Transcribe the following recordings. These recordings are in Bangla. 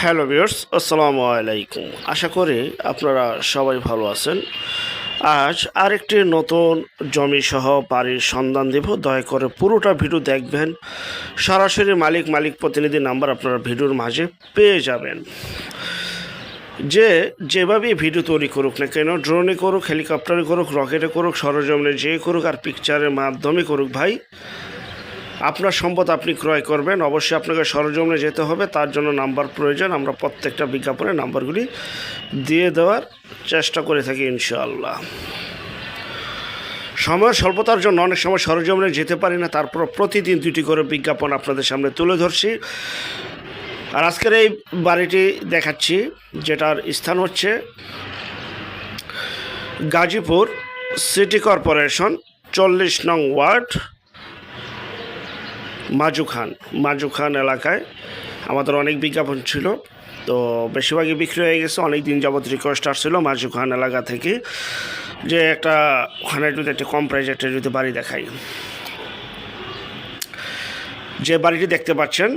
হ্যালো ভিউয়ার্স, আসসালামু আলাইকুম। আশা করি আপনারা সবাই ভালো আছেন। আজ আরেকটি নতুন জমি সহ বাড়ির সন্ধান দেব। দয়া করে পুরোটা ভিডিও দেখবেন। সরাসরি মালিক মালিক প্রতিনিধি নাম্বার আপনারা ভিডিওর মাঝে পেয়ে যাবেন। যে যেভাবেই ভিডিও তৈরি করুক না কেন, ড্রোনে করুক, হেলিকপ্টারে করুক, রকেটে করুক, সরজমিনে যে করুক আর পিকচারের মাধ্যমে করুক ভাই আপনার সম্পদ আপনি ক্রয় করবেন, অবশ্যই আপনাকে সরজমিনে যেতে হবে, তার জন্য নাম্বার প্রয়োজন, আমরা প্রত্যেকটা বিজ্ঞাপনে নাম্বারগুলি দিয়ে দেওয়ার চেষ্টা করে থাকি ইনশাআল্লাহ। সময়ের স্বল্পতার জন্য অনেক সময় সরজমিনে যেতে পারি না, তারপর প্রতিদিন দুটি করে বিজ্ঞাপন আপনাদের সামনে তুলে ধরছি। আর আজকের এই বাড়িটি দেখাচ্ছি, যেটার স্থান হচ্ছে গাজীপুর সিটি কর্পোরেশন, চল্লিশ নং ওয়ার্ড। মাজু খান। এলাকায় আমাদের অনেক বিজ্ঞাপন ছিল। তো বেশিরভাগই বিক্রি হয়ে গেছে অনেক দিন যাবত রিকোয়েস্ট আসছিল মাজুখান এলাকা থেকে যে একটা ওখানে যদি একটা কম প্রাইজে একটা যদি বাড়ি দেখাই। যে বাড়িটি দেখতে পাচ্ছেন,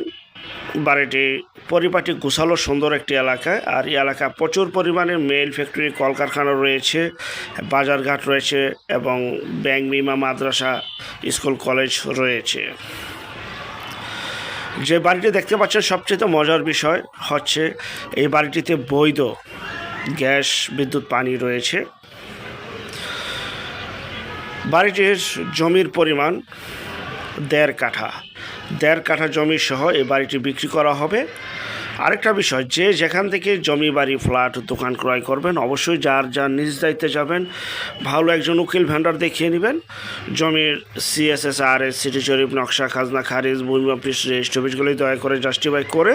বাড়িটি পরিপাটি গুছালো সুন্দর একটি এলাকায় আর এই এলাকা প্রচুর পরিমাণে মেল ফ্যাক্টরি কলকারখানা রয়েছে, বাজারঘাট রয়েছে এবং ব্যাংক বিমা মাদ্রাসা, স্কুল, কলেজ রয়েছে। যে বাড়িটি দেখতে পাচ্ছেন, সবচেয়ে মজার বিষয় হচ্ছে এই বাড়িটিতে বৈধ গ্যাস, বিদ্যুৎ, পানি রয়েছে। বাড়িটির জমির পরিমাণ দেড় কাঠা। দেড় কাঠা জমি সহ এই বাড়িটি বিক্রি করা হবে। আরেকটা বিষয়, যে যেখান থেকে জমি, বাড়ি, ফ্ল্যাট দোকান ক্রয় করবেন, অবশ্যই যার যার নিজ দায়িত্বে যাবেন, ভালো একজন উকিল ভেন্ডার দেখিয়ে নেবেন। জমির সিএসএস আর এস সিটি জরিপ নকশা, খাজনা, খারিজ, ভূমি অফিস রেজিস্ট অফিসগুলি দয়া করে জাস্টিফাই করে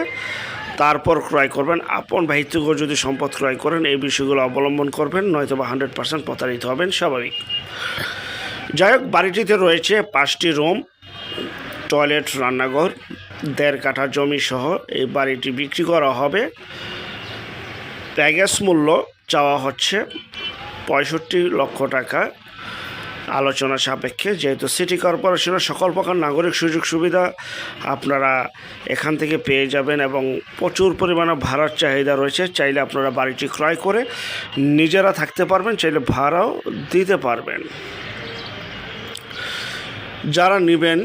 তারপর ক্রয় করবেন। আপন ভাইত্যগ যদি সম্পদ ক্রয় করেন, এই বিষয়গুলো অবলম্বন করবেন নয়তো বা হান্ড্রেড পার্সেন্ট প্রতারিত হবেন, স্বাভাবিক। যাই হোক, বাড়িটিতে রয়েছে পাঁচটি রুম টয়লেট, রান্নাঘর, দেড় কাঠা জমি সহ এই বাড়িটি বিক্রি করা হবে। প্যাগেজ মূল্য চাওয়া হচ্ছে পঁয়ষট্টি লক্ষ টাকা। আলোচনা সাপেক্ষে, যেহেতু সিটি কর্পোরেশনের সকল প্রকার নাগরিক সুযোগ সুবিধা আপনারা এখান থেকে পেয়ে যাবেন এবং প্রচুর পরিমাণে ভাড়ার চাহিদা রয়েছে, চাইলে আপনারা বাড়িটি ক্রয় করে নিজেরা থাকতে পারবেন, চাইলে ভাড়াও দিতে পারবেন। যারা নেবেন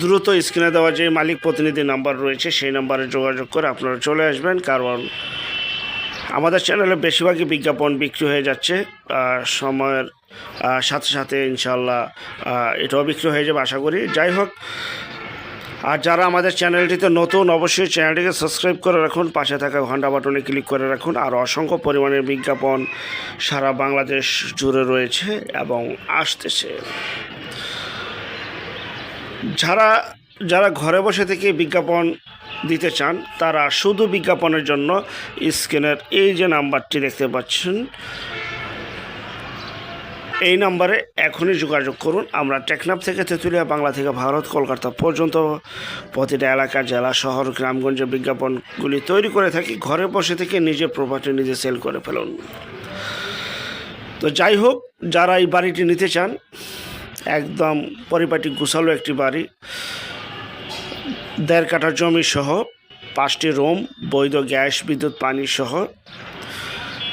দ্রুত স্ক্রিনে দেওয়া যে মালিক প্রতিনিধি নাম্বার রয়েছে, সেই নাম্বারে যোগাযোগ করে আপনারা চলে আসবেন, কারণ আমাদের চ্যানেলে বেশিরভাগই বিজ্ঞাপন বিক্রি হয়ে যাচ্ছে সময়ের সাথে সাথে ইনশাল্লাহ এটাও বিক্রি হয়ে যাবে, আশা করি। যাই হোক, আর যারা আমাদের চ্যানেলটিতে নতুন, অবশ্যই চ্যানেলটিকে সাবস্ক্রাইব করে রাখুন, পাশে থাকা ঘণ্টা বাটনে ক্লিক করে রাখুন, আর অসংখ্য পরিমাণের বিজ্ঞাপন সারা বাংলাদেশ জুড়ে রয়েছে এবং আসতেছে। যারা যারা ঘরে বসে থেকে বিজ্ঞাপন দিতে চান, তারা শুধু বিজ্ঞাপনের জন্য স্ক্রিনের এই যে নাম্বারটি দেখতে পাচ্ছেন, এই নাম্বারে এখনই যোগাযোগ করুন। আমরা টেকনাফ থেকে তেঁতুলিয়া, বাংলা থেকে ভারত, কলকাতা পর্যন্ত প্রতিটা এলাকা, জেলা, শহর, গ্রামগঞ্জে বিজ্ঞাপনগুলি তৈরি করে থাকি। ঘরে বসে থেকে নিজে প্রপার্টি নিজে সেল করে ফেলুন। তো যাই হোক, যারা এই বাড়িটি নিতে চান একদম পরিপাটি গুছালো একটি বাড়ি। দেড় কাঠা জমি সহ পাঁচটি রুম, বৈধ গ্যাস, বিদ্যুৎ, পানি সহ।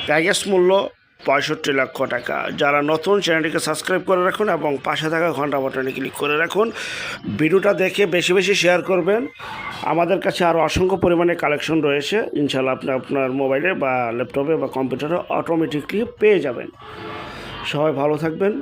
প্যাকেজ মূল্য পঁয়ষট্টি লক্ষ টাকা। যারা নতুন চ্যানেলটিকে সাবস্ক্রাইব করে রাখুন এবং পাশে থাকা ঘণ্টা বাটনে ক্লিক করে রাখুন। ভিডিওটা দেখে বেশি বেশি শেয়ার করবেন। আমাদের কাছে আরও অসংখ্য পরিমাণে কালেকশন রয়েছে। ইনশাল্লাহ আপনি আপনার মোবাইলে বা ল্যাপটপে বা কম্পিউটারে অটোমেটিকলি পেয়ে যাবেন। সবাই ভালো থাকবেন।